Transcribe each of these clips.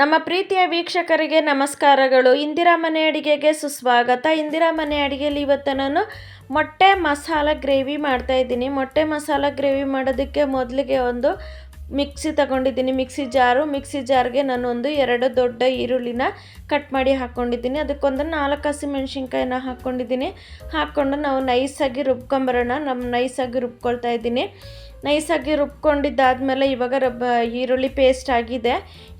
ನಮ್ಮ ಪ್ರೀತಿಯ ವೀಕ್ಷಕರಿಗೆ ನಮಸ್ಕಾರಗಳು. ಇಂದಿರಾ ಮನೆ ಅಡಿಗೆಗೆ ಸುಸ್ವಾಗತ. ಇಂದಿರಾ ಮನೆ ಅಡಿಗೆಯಲ್ಲಿ ಇವತ್ತು ನಾನು ಮೊಟ್ಟೆ ಮಸಾಲ ಗ್ರೇವಿ ಮಾಡ್ತಾ ಇದ್ದೀನಿ. ಮೊಟ್ಟೆ ಮಸಾಲ ಗ್ರೇವಿ ಮಾಡೋದಕ್ಕೆ ಮೊದಲಿಗೆ ಒಂದು ಮಿಕ್ಸಿ ತಗೊಂಡಿದ್ದೀನಿ. ಮಿಕ್ಸಿ ಜಾರು. ಮಿಕ್ಸಿ ಜಾರ್ಗೆ ನಾನು ಒಂದು ಎರಡು ದೊಡ್ಡ ಈರುಳ್ಳಿನ ಕಟ್ ಮಾಡಿ ಹಾಕ್ಕೊಂಡಿದ್ದೀನಿ ಅದಕ್ಕೊಂದು ನಾಲ್ಕು ಹಸಿಮೆಣ್ಸಿನ್ಕಾಯಿನ ಹಾಕ್ಕೊಂಡಿದ್ದೀನಿ ಹಾಕ್ಕೊಂಡು ನಾವು ನೈಸಾಗಿ ರುಬ್ಕೊಂಬರೋಣ. ನಮ್ಮ ನೈಸಾಗಿ ರುಬ್ಕೊಳ್ತಾ ಇದ್ದೀನಿ. ನೈಸಾಗಿ ರುಬ್ಕೊಂಡಿದ್ದಾದಮೇಲೆ ಇವಾಗ ರಬ್ಬ ಈರುಳ್ಳಿ ಪೇಸ್ಟ್ ಆಗಿದೆ.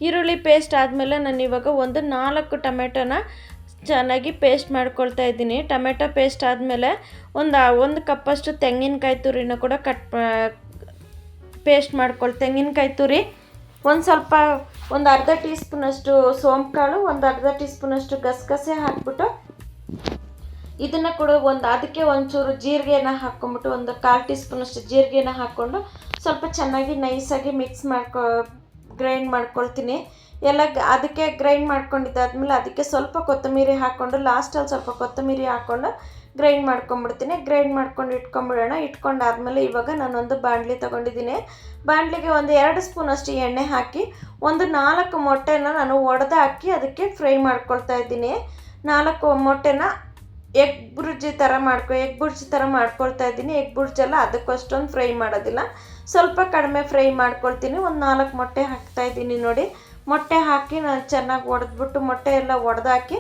ಈರುಳ್ಳಿ ಪೇಸ್ಟ್ ಆದಮೇಲೆ ನಾನು ಇವಾಗ ಒಂದು ನಾಲ್ಕು ಟೊಮೆಟೊನ ಚೆನ್ನಾಗಿ ಪೇಸ್ಟ್ ಮಾಡ್ಕೊಳ್ತಾ ಇದ್ದೀನಿ. ಟೊಮೆಟೊ ಪೇಸ್ಟ್ ಆದಮೇಲೆ ಒಂದು ಒಂದು ಕಪ್ಪಷ್ಟು ತೆಂಗಿನಕಾಯಿ ತುರಿನ ಕೂಡ ಕಟ್ ಪೇಸ್ಟ್ ಮಾಡ್ಕೊಳ್, ತೆಂಗಿನಕಾಯಿ ತುರಿ. ಒಂದು ಸ್ವಲ್ಪ, ಒಂದು ಅರ್ಧ ಟೀ ಸ್ಪೂನಷ್ಟು ಸೋಂಪು ಕಾಳು ಒಂದು ಅರ್ಧ ಟೀ ಸ್ಪೂನಷ್ಟು ಗಸಗಸೆ ಹಾಕ್ಬಿಟ್ಟು ಇದನ್ನು ಕೂಡ ಒಂದು ಅದಕ್ಕೆ ಒಂಚೂರು ಜೀರಿಗೆನ ಹಾಕ್ಕೊಂಬಿಟ್ಟು ಒಂದು ಕಾಲು ಟೀ ಸ್ಪೂನಷ್ಟು ಜೀರಿಗೆನ ಹಾಕ್ಕೊಂಡು ಸ್ವಲ್ಪ ಚೆನ್ನಾಗಿ ನೈಸಾಗಿ ಮಿಕ್ಸ್ ಮಾಡ್ಕೊ ಗ್ರೈಂಡ್ ಮಾಡ್ಕೊಳ್ತೀನಿ. ಎಲ್ಲ ಅದಕ್ಕೆ ಗ್ರೈಂಡ್ ಮಾಡ್ಕೊಂಡಿದ್ದಾದ್ಮೇಲೆ ಅದಕ್ಕೆ ಸ್ವಲ್ಪ ಕೊತ್ತಂಬರಿ ಹಾಕ್ಕೊಂಡು ಲಾಸ್ಟಲ್ಲಿ ಸ್ವಲ್ಪ ಕೊತ್ತಂಬರಿ ಹಾಕ್ಕೊಂಡು ಗ್ರೈಂಡ್ ಮಾಡ್ಕೊಂಬಿಡ್ತೀನಿ ಗ್ರೈಂಡ್ ಮಾಡ್ಕೊಂಡು ಇಟ್ಕೊಂಬಿಡೋಣ. ಇಟ್ಕೊಂಡಾದ್ಮೇಲೆ ಇವಾಗ ನಾನೊಂದು ಬಾಣಲಿ ತೊಗೊಂಡಿದ್ದೀನಿ. ಬಾಣಲಿಗೆ ಒಂದು ಎರಡು ಸ್ಪೂನ್ ಅಷ್ಟು ಎಣ್ಣೆ ಹಾಕಿ ಒಂದು ನಾಲ್ಕು ಮೊಟ್ಟೆನ ನಾನು ಒಡೆದು ಹಾಕಿ ಅದಕ್ಕೆ ಫ್ರೈ ಮಾಡ್ಕೊಳ್ತಾ ಇದ್ದೀನಿ. ನಾಲ್ಕು ಮೊಟ್ಟೆನ ಎಗ್ ಬುರ್ಜಿ ಥರ ಮಾಡ್ಕೊ, ಎಗ್ ಬುರ್ಜಿ ಥರ ಮಾಡ್ಕೊಳ್ತಾ ಇದ್ದೀನಿ. ಎಗ್ ಬುರ್ಜೆಲ್ಲ ಅದಕ್ಕಷ್ಟೊಂದು ಫ್ರೈ ಮಾಡೋದಿಲ್ಲ. ಸ್ವಲ್ಪ ಕಡಿಮೆ ಫ್ರೈ ಮಾಡ್ಕೊಳ್ತೀನಿ. ಒಂದು ನಾಲ್ಕು ಮೊಟ್ಟೆ ಹಾಕ್ತಾ ಇದ್ದೀನಿ ನೋಡಿ. ಮೊಟ್ಟೆ ಹಾಕಿ ನಾನು ಚೆನ್ನಾಗಿ ಒಡೆದ್ಬಿಟ್ಟು ಮೊಟ್ಟೆ ಎಲ್ಲ ಒಡೆದಾಕಿ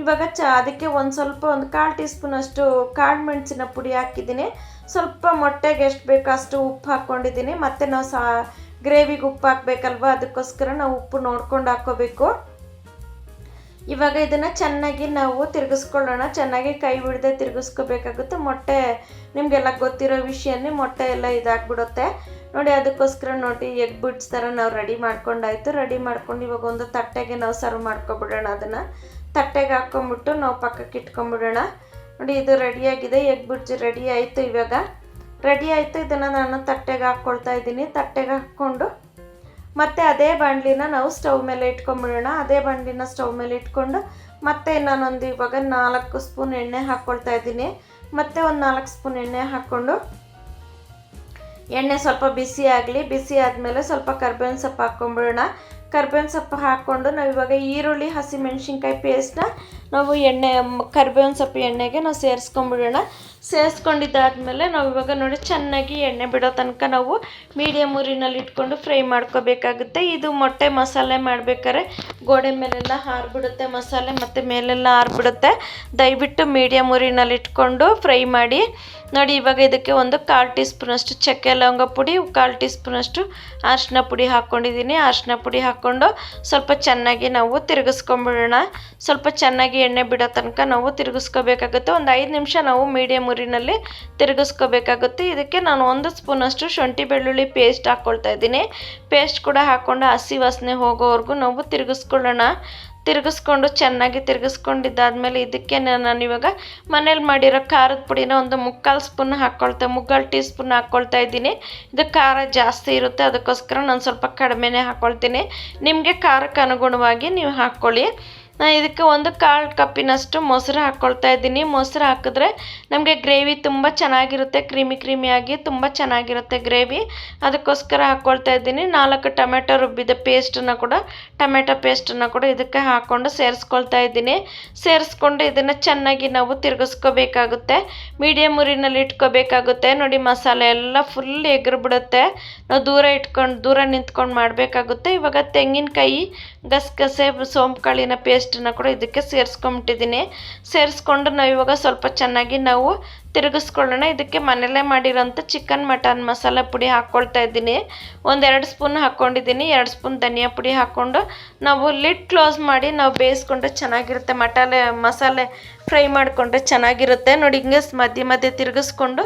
ಇವಾಗ ಚ, ಅದಕ್ಕೆ ಒಂದು ಸ್ವಲ್ಪ ಒಂದು ಕಾಲು ಟೀ ಸ್ಪೂನಷ್ಟು ಕಾಳು ಮೆಣಸಿನ ಪುಡಿ ಹಾಕಿದ್ದೀನಿ. ಸ್ವಲ್ಪ ಮೊಟ್ಟೆಗೆ ಎಷ್ಟು ಬೇಕೋ ಅಷ್ಟು ಉಪ್ಪು ಹಾಕ್ಕೊಂಡಿದ್ದೀನಿ ಮತ್ತು ನಾವು ಸಾ, ಗ್ರೇವಿಗೆ ಉಪ್ಪು ಹಾಕಬೇಕಲ್ವ? ಅದಕ್ಕೋಸ್ಕರ ನಾವು ಉಪ್ಪು ನೋಡ್ಕೊಂಡು ಹಾಕ್ಕೋಬೇಕು ಇವಾಗ ಇದನ್ನು ಚೆನ್ನಾಗಿ ನಾವು ತಿರುಗಿಸ್ಕೊಳ್ಳೋಣ. ಚೆನ್ನಾಗಿ ಕೈ ಬಿಡದೆ ತಿರುಗಿಸ್ಕೋಬೇಕಾಗುತ್ತೆ. ಮೊಟ್ಟೆ ನಿಮಗೆಲ್ಲ ಗೊತ್ತಿರೋ ವಿಷಯನೇ ಮೊಟ್ಟೆ ಎಲ್ಲ ಇದಾಗ್ಬಿಡುತ್ತೆ. ನೋಡಿ, ಅದಕ್ಕೋಸ್ಕರ ನೋಡಿ ಎಗ್ ಬಿಡ್ಸ್ ಥರ ನಾವು ರೆಡಿ ಮಾಡ್ಕೊಂಡಾಯ್ತು. ರೆಡಿ ಮಾಡ್ಕೊಂಡು ಇವಾಗ ಒಂದು ತಟ್ಟೆಗೆ ನಾವು ಸರ್ವ್ ಮಾಡ್ಕೊಬಿಡೋಣ ಅದನ್ನು. ತಟ್ಟೆಗೆ ಹಾಕ್ಕೊಂಬಿಟ್ಟು ನಾವು ಪಕ್ಕಕ್ಕೆ ಇಟ್ಕೊಂಬಿಡೋಣ ನೋಡಿ, ಇದು ರೆಡಿಯಾಗಿದೆ ಎಗ್ ಬಿಡ್ಜ್ ರೆಡಿ ಆಯಿತು ಇವಾಗ. ರೆಡಿ ಆಯಿತು. ಇದನ್ನು ನಾನು ತಟ್ಟೆಗೆ ಹಾಕ್ಕೊಳ್ತಾ ಇದ್ದೀನಿ. ತಟ್ಟೆಗೆ ಹಾಕ್ಕೊಂಡು ಮತ್ತೆ ಅದೇ ಬಾಣಲಿನ ನಾವು ಸ್ಟವ್ ಮೇಲೆ ಇಟ್ಕೊಂಡ್ಬಿಡೋಣ ಅದೇ ಬಾಣಲಿನ ಸ್ಟವ್ ಮೇಲೆ ಇಟ್ಕೊಂಡು ಮತ್ತೆ ನಾನೊಂದು ಇವಾಗ ನಾಲ್ಕು ಸ್ಪೂನ್ ಎಣ್ಣೆ ಹಾಕ್ಕೊಳ್ತಾ ಇದ್ದೀನಿ. ಮತ್ತೆ ಒಂದು ನಾಲ್ಕು ಸ್ಪೂನ್ ಎಣ್ಣೆ ಹಾಕ್ಕೊಂಡು ಎಣ್ಣೆ ಸ್ವಲ್ಪ ಬಿಸಿ ಆಗಲಿ, ಬಿಸಿ ಆದಮೇಲೆ ಸ್ವಲ್ಪ ಕರ್ಬೇವಿನ ಸೊಪ್ಪು ಹಾಕ್ಕೊಂಬಿಡೋಣ. ಕರ್ಬೇವಿನ ಸೊಪ್ಪು ಹಾಕ್ಕೊಂಡು ನಾವು ಇವಾಗ ಈರುಳ್ಳಿ ಹಸಿಮೆಣ್ಸಿನ್ಕಾಯಿ ಪೇಸ್ಟ್ನ ನಾವು ಎಣ್ಣೆ, ಕರ್ಬೇವಿನ ಸೊಪ್ಪು ಎಣ್ಣೆಗೆ ನಾವು ಸೇರಿಸ್ಕೊಂಡ್ಬಿಡೋಣ. ಸೇರಿಸ್ಕೊಂಡಿದ್ದಾದ್ಮೇಲೆ ನಾವು ಇವಾಗ ನೋಡಿ ಚೆನ್ನಾಗಿ ಎಣ್ಣೆ ಬಿಡೋ ತನಕ ನಾವು ಮೀಡಿಯಮ್ ಊರಿನಲ್ಲಿ ಇಟ್ಕೊಂಡು ಫ್ರೈ ಮಾಡ್ಕೋಬೇಕಾಗುತ್ತೆ. ಇದು ಮೊಟ್ಟೆ ಮಸಾಲೆ ಮಾಡಬೇಕಾದ್ರೆ ಗೋಡೆ ಮೇಲೆಲ್ಲ ಹಾರ್ಬಿಡುತ್ತೆ ಮಸಾಲೆ ಮತ್ತು ಮೇಲೆಲ್ಲ ಹಾರ್ಬಿಡುತ್ತೆ ದಯವಿಟ್ಟು ಮೀಡಿಯಮ್ ಊರಿನಲ್ಲಿ ಇಟ್ಕೊಂಡು ಫ್ರೈ ಮಾಡಿ. ನೋಡಿ, ಇವಾಗ ಇದಕ್ಕೆ ಒಂದು ಕಾಲು ಟೀ ಸ್ಪೂನಷ್ಟು ಚಕ್ಕೆ ಲವಂಗ ಪುಡಿ, ಕಾಲು ಟೀ ಸ್ಪೂನಷ್ಟು ಅರಿಶಿನ ಪುಡಿ ಹಾಕ್ಕೊಂಡಿದ್ದೀನಿ. ಅರಿಶಿನ ಪುಡಿ ಹಾಕ್ಕೊಂಡು ಸ್ವಲ್ಪ ಚೆನ್ನಾಗಿ ನಾವು ತಿರುಗಿಸ್ಕೊಂಬಿಡೋಣ. ಸ್ವಲ್ಪ ಚೆನ್ನಾಗಿ ಎಣ್ಣೆ ಬಿಡೋ ತನಕ ನಾವು ತಿರುಗಿಸ್ಕೋಬೇಕಾಗುತ್ತೆ. ಒಂದು ಐದು ನಿಮಿಷ ನಾವು ಮೀಡಿಯಮ್ ಉರಿನಲ್ಲಿ ತಿರುಗಿಸ್ಕೋಬೇಕಾಗುತ್ತೆ. ಇದಕ್ಕೆ ನಾನು ಒಂದು ಸ್ಪೂನಷ್ಟು ಶುಂಠಿ ಬೆಳ್ಳುಳ್ಳಿ ಪೇಸ್ಟ್ ಹಾಕ್ಕೊಳ್ತಾ ಇದ್ದೀನಿ. ಪೇಸ್ಟ್ ಕೂಡ ಹಾಕ್ಕೊಂಡು ಹಸಿ ವಾಸನೆ ಹೋಗೋವರೆಗೂ ನಾವು ತಿರುಗಿಸ್ಕೊಳ್ಳೋಣ. ತಿರುಗಿಸ್ಕೊಂಡು, ಚೆನ್ನಾಗಿ ತಿರುಗಿಸ್ಕೊಂಡಿದ್ದಾದ್ಮೇಲೆ ಇದಕ್ಕೆ ನಾನು ಇವಾಗ ಮನೇಲಿ ಮಾಡಿರೋ ಖಾರದ ಪುಡಿನ ಒಂದು ಮುಕ್ಕಾಲು ಸ್ಪೂನ್ ಹಾಕ್ಕೊಳ್ತಾ ಮುಕ್ಕಾಲು ಟೀ ಸ್ಪೂನ್ ಹಾಕ್ಕೊಳ್ತಾ ಇದ್ದೀನಿ. ಇದು ಖಾರ ಜಾಸ್ತಿ ಇರುತ್ತೆ, ಅದಕ್ಕೋಸ್ಕರ ನಾನು ಸ್ವಲ್ಪ ಕಡಿಮೆನೇ ಹಾಕ್ಕೊಳ್ತೀನಿ ನಿಮಗೆ ಖಾರಕ್ಕೆ ಅನುಗುಣವಾಗಿ ನೀವು ಹಾಕ್ಕೊಳ್ಳಿ. ನಾನು ಇದಕ್ಕೆ ಒಂದು ಕಾಲು ಕಪ್ಪಿನಷ್ಟು ಮೊಸರು ಹಾಕ್ಕೊಳ್ತಾ ಇದ್ದೀನಿ. ಮೊಸರು ಹಾಕಿದ್ರೆ ನಮಗೆ ಗ್ರೇವಿ ತುಂಬ ಚೆನ್ನಾಗಿರುತ್ತೆ. ಕ್ರೀಮಿ ಕ್ರೀಮಿಯಾಗಿ ತುಂಬ ಚೆನ್ನಾಗಿರುತ್ತೆ ಗ್ರೇವಿ. ಅದಕ್ಕೋಸ್ಕರ ಹಾಕ್ಕೊಳ್ತಾ ಇದ್ದೀನಿ. ನಾಲ್ಕು ಟೊಮೆಟೊ ರುಬ್ಬಿದ ಪೇಸ್ಟನ್ನು ಕೂಡ, ಟೊಮೆಟೊ ಪೇಸ್ಟನ್ನು ಕೂಡ ಇದಕ್ಕೆ ಹಾಕ್ಕೊಂಡು ಸೇರಿಸ್ಕೊಳ್ತಾ ಇದ್ದೀನಿ. ಸೇರಿಸ್ಕೊಂಡು ಇದನ್ನು ಚೆನ್ನಾಗಿ ನಾವು ತಿರುಗಿಸ್ಕೋಬೇಕಾಗುತ್ತೆ. ಮೀಡಿಯಮ್ ಉರಿನಲ್ಲಿ ಇಟ್ಕೋಬೇಕಾಗುತ್ತೆ. ನೋಡಿ ಮಸಾಲೆ ಎಲ್ಲ ಫುಲ್ ಎಗ್ರು ಬಿಡುತ್ತೆ ನಾವು ದೂರ ಇಟ್ಕೊಂಡು, ದೂರ ನಿಂತ್ಕೊಂಡು ಮಾಡಬೇಕಾಗುತ್ತೆ. ಇವಾಗ ತೆಂಗಿನಕಾಯಿ ಗಸಗಸೆ ಸೋಂಪು ಕಾಳಿನ ಪೇಸ್ಟನ್ನು ಕೂಡ ಇದಕ್ಕೆ ಸೇರಿಸ್ಕೊಂಬಿಟ್ಟಿದ್ದೀನಿ. ಸೇರಿಸ್ಕೊಂಡು ನಾವು ಇವಾಗ ಸ್ವಲ್ಪ ಚೆನ್ನಾಗಿ ನಾವು ತಿರುಗಿಸ್ಕೊಳ್ಳೋಣ. ಇದಕ್ಕೆ ಮನೆಯಲ್ಲೇ ಮಾಡಿರೋಂಥ ಚಿಕನ್ ಮಟನ್ ಮಸಾಲೆ ಪುಡಿ ಹಾಕ್ಕೊಳ್ತಾ ಇದ್ದೀನಿ. ಒಂದೆರಡು ಸ್ಪೂನ್ ಹಾಕ್ಕೊಂಡಿದ್ದೀನಿ ಎರಡು ಸ್ಪೂನ್ ಧನಿಯಾ ಪುಡಿ ಹಾಕ್ಕೊಂಡು ನಾವು ಲಿಡ್ ಕ್ಲೋಸ್ ಮಾಡಿ ನಾವು ಬೇಯಿಸ್ಕೊಂಡ್ರೆ ಚೆನ್ನಾಗಿರುತ್ತೆ. ಮಟಾಲೆ, ಮಸಾಲೆ ಫ್ರೈ ಮಾಡಿಕೊಂಡ್ರೆ ಚೆನ್ನಾಗಿರುತ್ತೆ. ನೋಡಿ, ಹಿಂಗೆ ಮಧ್ಯೆ ಮಧ್ಯೆ ತಿರುಗಿಸ್ಕೊಂಡು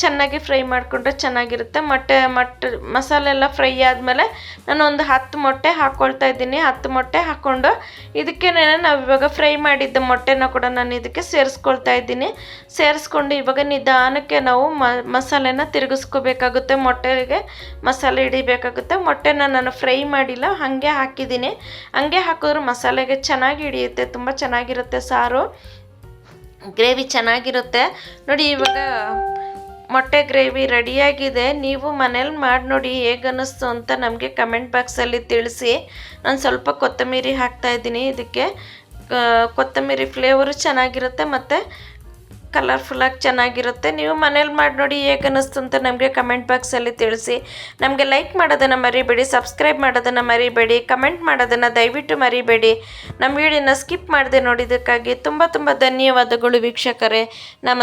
ಚೆನ್ನಾಗಿ ಫ್ರೈ ಮಾಡಿಕೊಂಡ್ರೆ ಚೆನ್ನಾಗಿರುತ್ತೆ. ಮೊಟ್ಟೆ, ಮಟ್ಟ, ಮಸಾಲೆ ಎಲ್ಲ ಫ್ರೈ ಆದಮೇಲೆ ನಾನು ಒಂದು ಹತ್ತು ಮೊಟ್ಟೆ ಹಾಕ್ಕೊಳ್ತಾ ಇದ್ದೀನಿ. ಹತ್ತು ಮೊಟ್ಟೆ ಹಾಕ್ಕೊಂಡು ಇದಕ್ಕೆ ನಾವು ಇವಾಗ ಫ್ರೈ ಮಾಡಿದ್ದ ಮೊಟ್ಟೆನ ಕೂಡ ನಾನು ಇದಕ್ಕೆ ಸೇರಿಸ್ಕೊಳ್ತಾ ಇದ್ದೀನಿ. ಸೇರಿಸ್ಕೊಂಡು ಇವಾಗ ನಿಧಾನಕ್ಕೆ ನಾವು ಮಸಾಲೆನ ತಿರುಗಿಸ್ಕೋಬೇಕಾಗುತ್ತೆ. ಮೊಟ್ಟೆಗೆ ಮಸಾಲೆ ಹಿಡಿಬೇಕಾಗುತ್ತೆ. ಮೊಟ್ಟೆನ ನಾನು ಫ್ರೈ ಮಾಡಿಲ್ಲ, ಹಾಗೆ ಹಾಕಿದ್ದೀನಿ. ಹಾಗೆ ಹಾಕಿದ್ರೆ ಮಸಾಲೆಗೆ ಚೆನ್ನಾಗಿ ಹಿಡಿಯುತ್ತೆ, ತುಂಬ ಚೆನ್ನಾಗಿರುತ್ತೆ ಸಾರು. ಗ್ರೇವಿ ಚೆನ್ನಾಗಿರುತ್ತೆ. ನೋಡಿ, ಇವಾಗ ಮೊಟ್ಟೆ ಗ್ರೇವಿ ರೆಡಿಯಾಗಿದೆ. ನೀವು ಮನೇಲಿ ಮಾಡಿ ನೋಡಿ ಹೇಗೆ ಅನ್ನಿಸ್ತು ಅಂತ ನಮಗೆ ಕಮೆಂಟ್ ಬಾಕ್ಸಲ್ಲಿ ತಿಳಿಸಿ. ನಾನು ಸ್ವಲ್ಪ ಕೊತ್ತಂಬರಿ ಹಾಕ್ತಾ ಇದ್ದೀನಿ. ಇದಕ್ಕೆ ಕೊತ್ತಂಬರಿ ಫ್ಲೇವರು ಚೆನ್ನಾಗಿರುತ್ತೆ ಮತ್ತು ಕಲರ್ಫುಲ್ಲಾಗಿ ಚೆನ್ನಾಗಿರುತ್ತೆ. ನೀವು ಮನೇಲಿ ಮಾಡಿ ನೋಡಿ ಹೇಗೆ ಅನ್ನಿಸ್ತು ಅಂತ ನಮಗೆ ಕಮೆಂಟ್ ಬಾಕ್ಸಲ್ಲಿ ತಿಳಿಸಿ. ನಮಗೆ ಲೈಕ್ ಮಾಡೋದನ್ನು ಮರಿಬೇಡಿ ಸಬ್ಸ್ಕ್ರೈಬ್ ಮಾಡೋದನ್ನು ಮರಿಬೇಡಿ ಕಮೆಂಟ್ ಮಾಡೋದನ್ನು ದಯವಿಟ್ಟು ಮರಿಬೇಡಿ. ನಮ್ಮ ವಿಡಿಯೋನ ಸ್ಕಿಪ್ ಮಾಡದೆ ನೋಡಿದ್ದಕ್ಕಾಗಿ ತುಂಬ ತುಂಬ ಧನ್ಯವಾದಗಳು ವೀಕ್ಷಕರೇ. ನಮ್ಮ